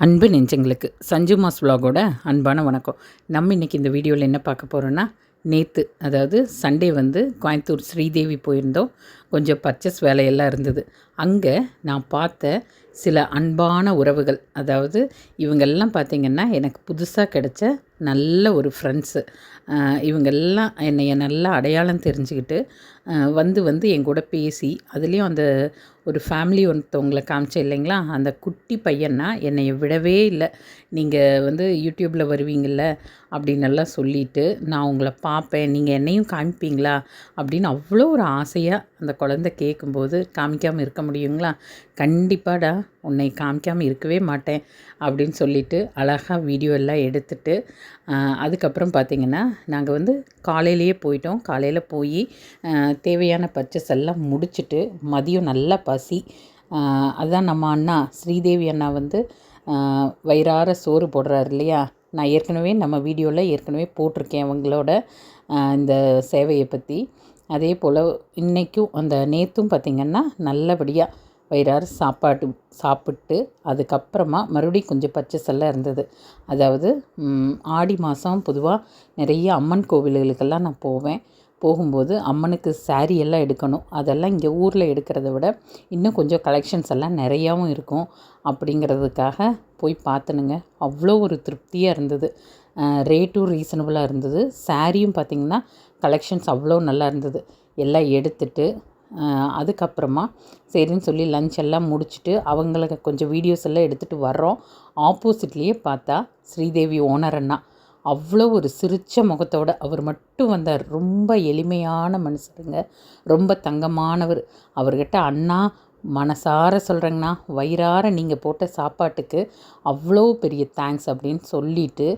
அன்பு நெஞ்சங்களுக்கு சஞ்சு மாஸ் விலாகோட அன்பான வணக்கம். நம்ம இன்றைக்கி இந்த வீடியோவில் என்ன பார்க்க போகிறோன்னா நேற்று அதாவது சண்டே வந்து கோயம்புத்தூர் ஸ்ரீதேவி போயிருந்தோம். கொஞ்சம் பர்ச்சேஸ் வேலையெல்லாம் இருந்தது. அங்கே நான் பார்த்த சில அன்பான உறவுகள் அதாவது இவங்கெல்லாம் பார்த்திங்கன்னா எனக்கு புதுசாக கிடைச்ச நல்ல ஒரு ஃப்ரெண்ட்ஸு இவங்கெல்லாம் என்னைய நல்லா அடையாளம் தெரிஞ்சுக்கிட்டு வந்து வந்து என் கூட பேசி அதுலேயும் அந்த ஒரு ஃபேமிலி ஒருத்தவங்களை காமிச்சேன் இல்லைங்களா? அந்த குட்டி பையன்னா என்னை விடவே இல்லை. நீங்கள் வந்து யூடியூப்பில் வருவீங்கள்ல அப்படின்னெல்லாம் சொல்லிவிட்டு சொல்லிட்டு நான் உங்களை பார்ப்பேன். நீங்கள் என்னையும் காமிப்பீங்களா? அப்படின்னு அவ்வளோ ஒரு ஆசையாக அந்த குழந்தை கேட்கும்போது காமிக்காமல் இருக்க முடியுங்களா? கண்டிப்பாடா உன்னை காமிக்காமல் இருக்கவே மாட்டேன். அப்படின்னு சொல்லிட்டு அழகாக வீடியோ எல்லாம் எடுத்துட்டு அதுக்கப்புறம் பார்த்திங்கன்னா நாங்கள் வந்து காலையிலேயே போயிட்டோம். காலையில் போய் தேவையான பர்ச்சஸ் எல்லாம் முடிச்சுட்டு மதியம் நல்லா பசி. அதுதான் நம்ம அண்ணா ஸ்ரீதேவி அண்ணா வந்து வயிறார சோறு போடுறாரு இல்லையா? நான் ஏற்கனவே நம்ம வீடியோவில் ஏற்கனவே போட்டிருக்கேன் அவங்களோட இந்த சேவையை பற்றி அதே போல் இன்றைக்கும் அந்த நேற்றும் பார்த்திங்கன்னா நல்லபடியாக வயிறார சாப்பாடு சாப்பிட்டு அதுக்கப்புறமா மறுபடியும் கொஞ்சம் பச்சை எல்லாம் இருந்தது. அதாவது ஆடி மாதம் பொதுவாக நிறைய அம்மன் கோவில்களுக்கெல்லாம் நான் போவேன். போகும்போது அம்மனுக்கு சாரீ எல்லாம் எடுக்கணும். அதெல்லாம் இங்கே ஊரில் எடுக்கிறத விட இன்னும் கொஞ்சம் கலெக்ஷன்ஸ் எல்லாம் நிறையாவும் இருக்கும். அப்படிங்கிறதுக்காக போய் பார்த்தனுங்க. அவ்வளோ ஒரு திருப்தியாக இருந்தது. ரேட்டும் ரீசனபுளாக இருந்தது. சாரியும் பார்த்திங்கன்னா கலெக்ஷன்ஸ் அவ்வளோ நல்லா இருந்தது. எல்லாம் எடுத்துட்டு அதுக்கப்புறமா சரின்னு சொல்லி லஞ்ச் எல்லாம் முடிச்சுட்டு அவங்களுக்கு கொஞ்சம் வீடியோஸ் எல்லாம் எடுத்துகிட்டு வர்றோம். ஆப்போசிட்லேயே பார்த்தா ஸ்ரீதேவி ஓனர் அண்ணா. அவ்வளோ ஒரு சிரித்த முகத்தோடு அவர் மட்டும் வந்தார். ரொம்ப எளிமையான மனுஷருங்க. ரொம்ப தங்கமானவர். அவர்கிட்ட அண்ணா மனசார சொல்கிறேங்கண்ணா வயிறார நீங்கள் போட்ட சாப்பாட்டுக்கு அவ்வளோ பெரிய தேங்க்ஸ் அப்படின்னு சொல்லிட்டு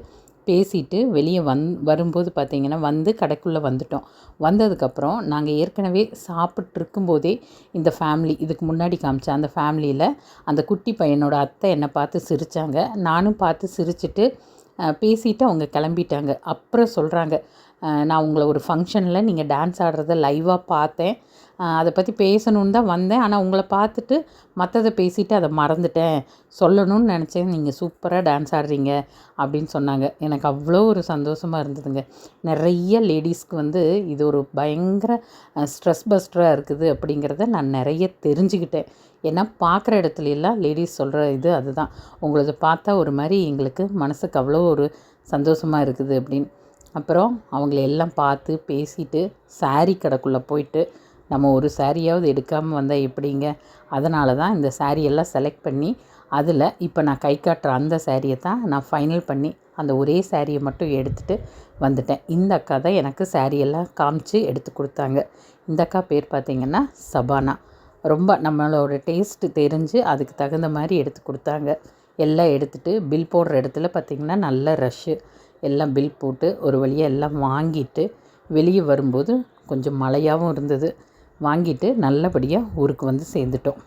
பேசிட்டு வெளியே வந் வரும்போது பார்த்தீங்கன்னா வந்து கடைக்குள்ளே வந்துட்டோம். வந்ததுக்கப்புறம் நாங்கள் ஏற்கனவே சாப்பிட்ருக்கும்போதே இந்த ஃபேமிலி இதுக்கு முன்னாடி காமிச்ச அந்த ஃபேமிலியில் அந்த குட்டி பையனோட அத்தை என்னை பார்த்து சிரித்தாங்க நானும் பார்த்து சிரிச்சிட்டு பேசிவிட்டு பேசிட்டு அவங்க கிளம்பிட்டாங்க. அப்புறம் சொல்கிறாங்க நான் உங்களை ஒரு ஃபங்க்ஷனில் நீங்கள் டான்ஸ் ஆடுறத லைவாக பார்த்தேன். அதை பற்றி பேசணுன்னு தான் வந்தேன். ஆனால் உங்களை பார்த்துட்டு மற்றதை பேசிவிட்டு அதை மறந்துட்டேன். சொல்லணும்னு நினச்சேன். நீங்கள் சூப்பராக டான்ஸ் ஆடுறீங்க. அப்படின்னு சொன்னாங்க. எனக்கு அவ்வளோ ஒரு சந்தோஷமாக இருந்ததுங்க. நிறைய லேடிஸ்க்கு வந்து இது ஒரு பயங்கர ஸ்ட்ரெஸ் பஸ்டராக இருக்குது அப்படிங்கிறத நான் நிறைய தெரிஞ்சுக்கிட்டேன். ஏன்னா பார்க்குற இடத்துல எல்லாம் லேடிஸ் சொல்கிற இது அதுதான். உங்களது பார்த்தா ஒரு மாதிரி எங்களுக்கு மனசுக்கு அவ்வளோ ஒரு சந்தோஷமாக இருக்குது அப்படின்னு. அப்புறம் அவங்கள எல்லாம் பார்த்து பேசிட்டு saree கடைக்குள்ளே போயிட்டு நம்ம ஒரு சாரியாவது எடுக்காமல் வந்தால் எப்படிங்க? அதனால தான் இந்த சாரியெல்லாம் செலக்ட் பண்ணி அதில் இப்போ நான் கை காட்டுற அந்த சாரியை தான் நான் ஃபைனல் பண்ணி அந்த ஒரே சாரியை மட்டும் எடுத்துகிட்டு வந்துட்டேன். இந்த அக்கா தான் எனக்கு சாரியெல்லாம் எல்லாம் காமிச்சு எடுத்து கொடுத்தாங்க. இந்த அக்கா பேர் பார்த்திங்கன்னா சபானா. ரொம்ப நம்மளோட டேஸ்ட்டு தெரிஞ்சு அதுக்கு தகுந்த மாதிரி எடுத்து கொடுத்தாங்க. எல்லாம் எடுத்துகிட்டு பில் போடுற இடத்துல பார்த்திங்கன்னா நல்ல ரஷ்ஷு எல்லாம் பில் போட்டு ஒரு வழியாக எல்லாம் வாங்கிட்டு வெளியே வரும்போது கொஞ்சம் மழையாகவும் இருந்தது. வாங்கிட்டு நல்லபடியாக ஊருக்கு வந்து சேர்ந்துட்டோம்.